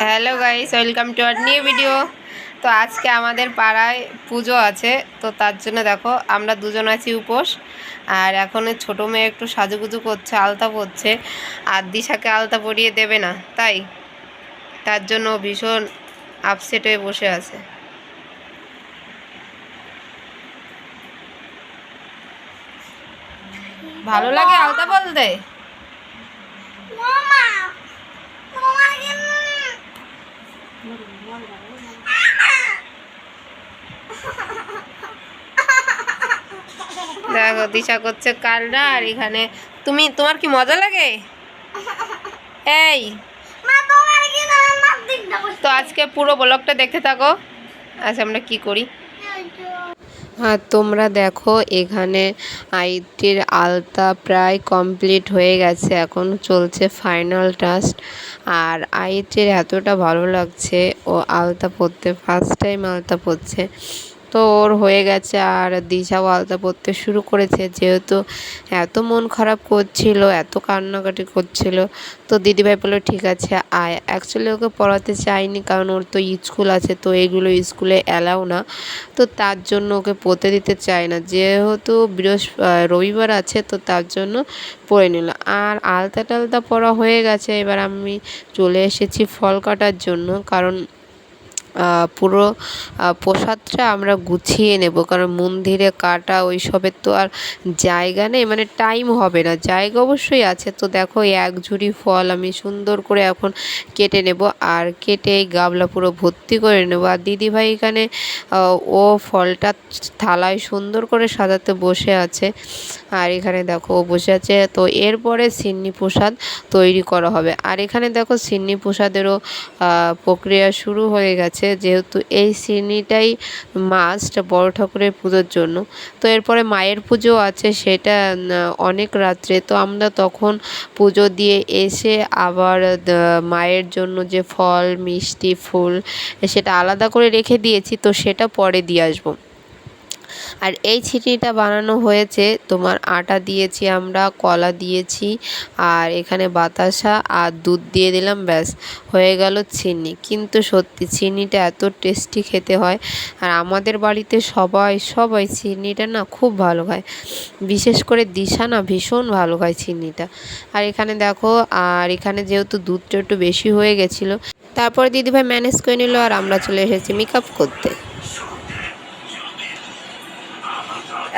Hello guys welcome to our new video তো আজকে আমাদের পাড়ায় পুজো আছে, তো তার জন্য দেখো আমরা দুজন আছি উপোস, আর এখন ছোটো মেয়ে একটু সাজুগুজু করছে, আলতা পরছে, আর দিশাকে আলতা পরিয়ে দেবে না, তাই? তার জন্য ভীষণ আপসেট হয়ে বসে আছে। ভালো লাগে আলতা বলতে মামা তোমার কি দেখো দিশা করছে কালরা আর এখানে। তুমি তোমার কি মজা লাগে? এই। তো আজকে পুরো ব্লগটা দেখতে থাকো। আচ্ছা আমরা কি করি? আর তোমরা দেখো, এখানে আইটির আলতা প্রায় কমপ্লিট হয়ে গেছে। এখন চলছে ফাইনাল টাস্ক। আর আইটির এতটা ভালো লাগছে, ও আলতা পরতে ফার্স্ট টাইম আলতা পরছে তো ওর হয়ে গেছে আর দিশাও আলতা পরতে শুরু করেছে। যেহেতু এত মন খারাপ করছিল, এত কান্নাকাটি করছিল, তো দিদিভাই বলল, ঠিক আছে, আয়। অ্যাকচুয়ালি ওকে পড়াতে চাইনি কারণ ওর তো স্কুল আছে, তো এগুলো স্কুলে অ্যালাউ না। তো তার জন্য ওকে পড়তে দিতে চায় না। যেহেতু বৃহস্প রবিবার আছে, তো তার জন্য পড়ে নিল। আর আলতা টালতা পড়া হয়ে গেছে। এবার আমি চলে এসেছি ফল কাটার জন্য। কারণ পুরো প্রসাদটা আমরা গুছিয়ে নেব। কারণ মন্দিরে কাটা ওই সবের তো আর জায়গা নেই মানে টাইম হবে না। জায়গা অবশ্যই আছে। তো দেখো এক ঝুড়ি ফল আমি সুন্দর করে এখন কেটে নেব। আর কেটে এই গাবলা পুরো ভর্তি করে নেব। আর দিদিভাই এখানে ও ফলটা থালায় সুন্দর করে সাজাতে বসে আছে। আর এখানে দেখো, ও বসে আছে। তো এরপরে সিন্নি প্রসাদ তৈরি করা হবে। আর এখানে দেখো, সিন্নি প্রসাদেরও প্রক্রিয়া শুরু হয়ে গেছে। যেহেতু এই সিনিটাই মাস্ট বড় ঠাকুরের পুজোর জন্য। তো এরপরে মায়ের পুজো আছে, সেটা অনেক রাত্রে। তো আমরা তখন পুজো দিয়ে এসে আবার মায়ের জন্য যে ফল, মিষ্টি, ফুল, সেটা আলাদা করে রেখে দিয়েছি। তো সেটা পরে দিয়ে আসব। আর এই ছিটিটা বানানো হয়েছে, তোমার আটা দিয়েছি আমরা, কলা দিয়েছি, আর এখানে বাতাসা আর দুধ দিয়ে দিলাম, ব্যাস, হয়ে গেল চিনি। কিন্তু সত্যি চিনিটা এত টেস্টি খেতে হয়, আর আমাদের বাড়িতে সবাই সবাই চিনিটা না খুব ভালো খায়। বিশেষ করে দিশা না ভীষণ ভালো খায় চিনিটা। আর এখানে দেখো, আর এখানে যেহেতু দুধটা একটু বেশি হয়ে গেছিল, তারপরে দিদিভাই ম্যানেজ করে নিল, আর আমরা চলে এসেছি মেকআপ করতে।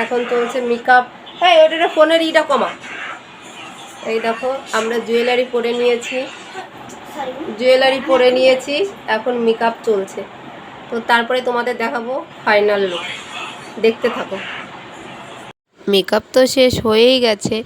এখন চলছে মেকআপ হ্যাঁ ওটা ফোনের ইটা কমা। এই দেখো, আমরা জুয়েলারি পরে নিয়েছি। জুয়েলারি পরে নিয়েছি, এখন মেকআপ চলছে। তো তারপরে তোমাদের দেখাবো ফাইনাল লুক দেখতে থাকো। মেকআপ তো শেষ হয়েই গেছে।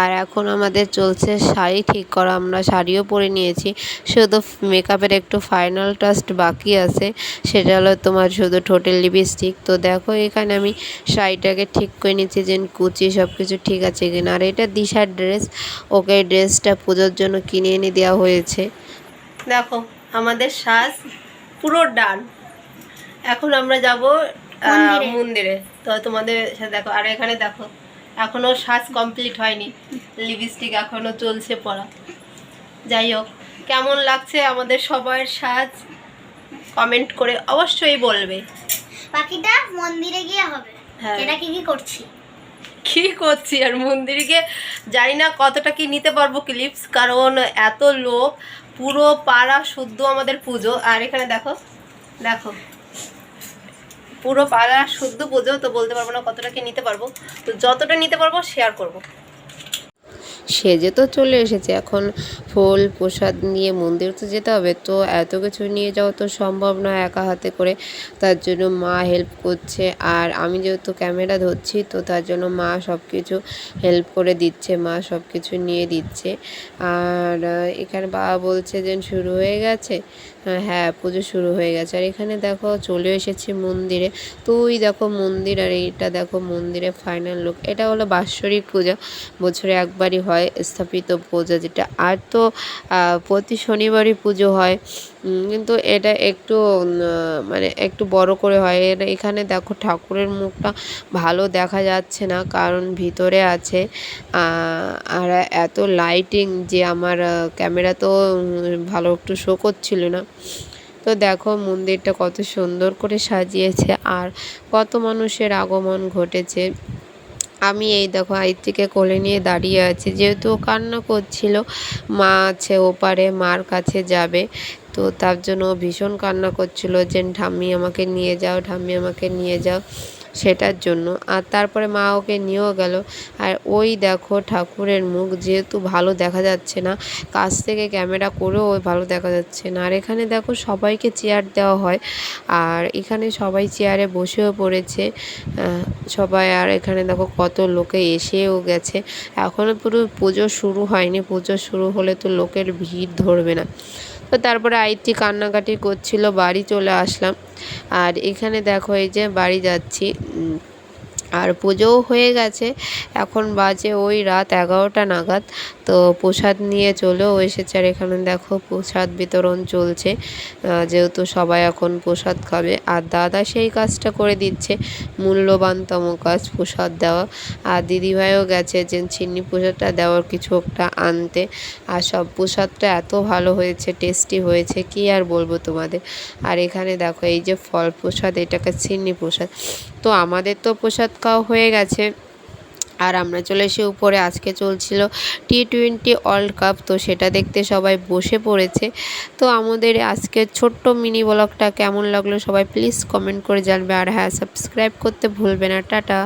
আর এখন আমাদের চলছে শাড়ি ঠিক করা। আমরা শাড়িও পরে নিয়েছি। শুধু মেকআপের একটু ফাইনাল টাস্ট বাকি আছে। সেটা হলো তোমার শুধু ঠোঁটের লিপস্টিক তো দেখো এখানে আমি শাড়িটাকে ঠিক করে নিচ্ছি যে কুচি সব কিছু ঠিক আছে কিনা। আর এটা দিশার ড্রেস ওকে ড্রেসটা পুজোর জন্য কিনে এনে দেওয়া হয়েছে। দেখো আমাদের সাজ পুরো ডান এখন আমরা যাব মন্দিরে। মন্দিরে তো তোমাদের সাথে দেখো আর এখানে দেখো এখনও সাজ কমপ্লিট হয়নি। লিপস্টিক এখনও চলছে পড়া যাই হোক কেমন লাগছে আমাদের সবার সাজ? কমেন্ট করে অবশ্যই বলবে। বাকিটা মন্দিরে গিয়ে হবে। হ্যাঁ। এটা কি কি করছি? কি করছি আর মন্দিরকে? জানি না কতটা কি নিতে পারব ক্লিপস কারণ এত লোক পুরো পাড়া শুদ্ধ আমাদের পুজো। আর এখানে দেখো দেখো। পুরো পাড়া শুদ্ধ পুজো তো বলতে পারব না কতটা কি নিতে পারব। তো যতটা নিতে পারব শেয়ার করব। সেজে তো চলে এসেছে, এখন ফুল, প্রসাদ নিয়ে মন্দির তো যেতে হবে, তো এত কিছু নিয়ে যাওয়া তো সম্ভব নয় একা হাতে করে। তার জন্য মা হেল্প করছে, আর আমি যেহেতু ক্যামেরা ধরছি, তো তার জন্য মা সব কিছু হেল্প করে দিচ্ছে, মা সব কিছু নিয়ে দিচ্ছে। আর এখানে বাবা বলছে যে শুরু হয়ে গেছে হ্যাঁ পুজো শুরু হয়ে গেছে। আর এখানে দেখো চলে এসেছি মন্দিরে। তুই দেখো মন্দির আর এইটা দেখো মন্দিরে ফাইনাল লোক এটা হলো বাৎসরিক পূজা। বছরে একবারই হয় স্থাপিত পূজা যেটা। আর তো প্রতি শনিবারই পুজো হয়। কিন্তু এটা একটু মানে একটু বড় করে হয়। এর এখানে দেখো ঠাকুরের মুখটা ভালো দেখা যাচ্ছে না, কারণ ভিতরে আছে আর এত লাইটিং যে আমার ক্যামেরা তো ভালো একটু শো করছিল না। তো দেখো মন্দিরটা কত সুন্দর করে সাজিয়েছে আর কত মানুষের আগমন ঘটেছে। আমি এই দেখো আইত্রিকে কোলে নিয়ে দাঁড়িয়ে আছি, যেহেতু কান্না করছিল, মা আছে ওপারে, মার কাছে যাবে। তো তার জন্য ভীষণ কান্না করছিল যে, ঠাম্মি, আমাকে নিয়ে যাও, ঠাম্মি, আমাকে নিয়ে যাও। সেটার জন্য। আর তারপরে মা ওকে নিয়েও গেল। আর ওই দেখো ঠাকুরের মুখ যেহেতু ভালো দেখা যাচ্ছে না, কাছ থেকে ক্যামেরা করেও ওই ভালো দেখা যাচ্ছে না। আর এখানে দেখো সবাইকে চেয়ার দেওয়া হয়। আর এখানে সবাই চেয়ারে বসেও পড়েছে। সবাই আর এখানে দেখো কত লোকে এসেও গেছে। এখনও পুরো পুজো শুরু হয়নি। পুজো শুরু হলে তো লোকের ভিড় ধরবে না। তো তারপরে আইটি কান্নাকাটি করছিল, বাড়ি চলে আসলাম। আর এখানে দেখো এই যে বাড়ি যাচ্ছি। আর পুজোও হয়ে গেছে। এখন বাজে ওই রাত এগারোটা নাগাদ। তো প্রসাদ নিয়ে চলেও এসেছে। আর এখানে দেখো প্রসাদ বিতরণ চলছে। যেহেতু সবাই এখন প্রসাদ খাবে। আর দাদা সেই কাজটা করে দিচ্ছে। মূল্যবানতম কাজ, প্রসাদ দেওয়া। আর দিদিভাইও গেছে যে চিনি প্রসাদটা দেওয়ার কিছু একটা আনতে। আর সব প্রসাদটা এত ভালো হয়েছে, টেস্টি হয়েছে। কি আর বলব তোমাদের? আর এখানে দেখো এই যে ফল প্রসাদ, এটাকে চিনি প্রসাদ। তো আমাদের তো প্রসাদ খাওয়া হয়ে গেছে। আর আমরা চলে এসে উপরে আজকে চলছিল টি টোয়েন্টি ওয়ার্ল্ড কাপ, তো সেটা দেখতে সবাই বসে পড়েছে। তো আমাদের আজকে ছোট্ট মিনি ব্লগটা কেমন লাগল সবাই প্লিজ কমেন্ট করে জানবে। আর হ্যাঁ সাবস্ক্রাইব করতে ভুলবে না। টাটা।